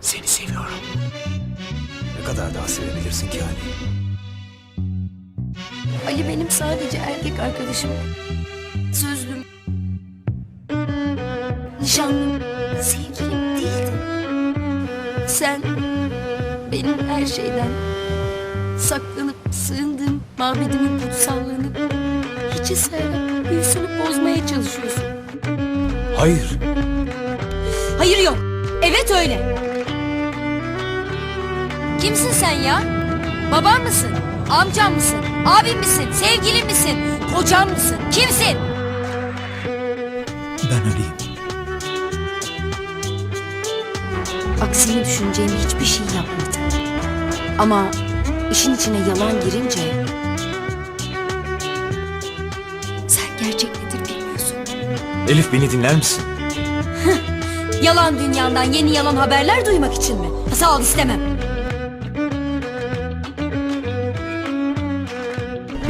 Seni seviyorum. Ne kadar daha sevebilirsin ki Ali? Ali benim sadece erkek arkadaşım. Sözlüm. Nişanlım. Sevgilim değildi. Sen benim her şeyden saklanıp sığındığım mabedimin kutsallığını hiçe sayarak büyüsünü bozmaya çalışıyorsun. Hayır. Hayır yok. Evet öyle. Kimsin sen ya? Baban mısın? Amcam mısın? Abin misin? Sevgilin misin? Kocan mısın? Kimsin? Ben Ali'yim. Aksini düşüneceğim hiçbir şey yapmadı. Ama işin içine yalan girince... Sen gerçek nedir bilmiyorsun. Elif beni dinler misin? Yalan dünyandan yeni yalan haberler duymak için mi? Sağ ol istemem.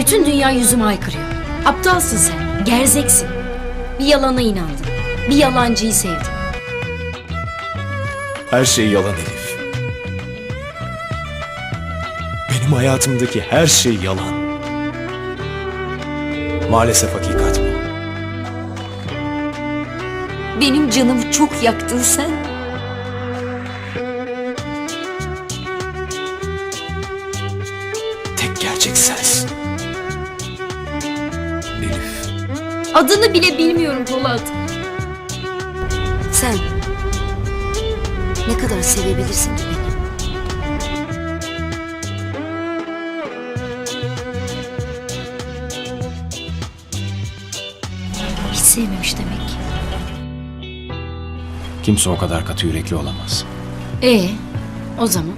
Bütün dünya yüzüme aykırıyor. Aptalsın sen, gerzeksin. Bir yalana inandın. Bir yalancıyı sevdin. Her şey yalan Elif. Benim hayatımdaki her şey yalan. Maalesef hakikat bu. Benim canımı çok yaktın sen. Tek gerçek sensin. Adını bile bilmiyorum Polat. Sen ne kadar sevebilirsin ki beni? Hiç sevmemiş demek. Kimse o kadar katı yürekli olamaz. Ee, o zaman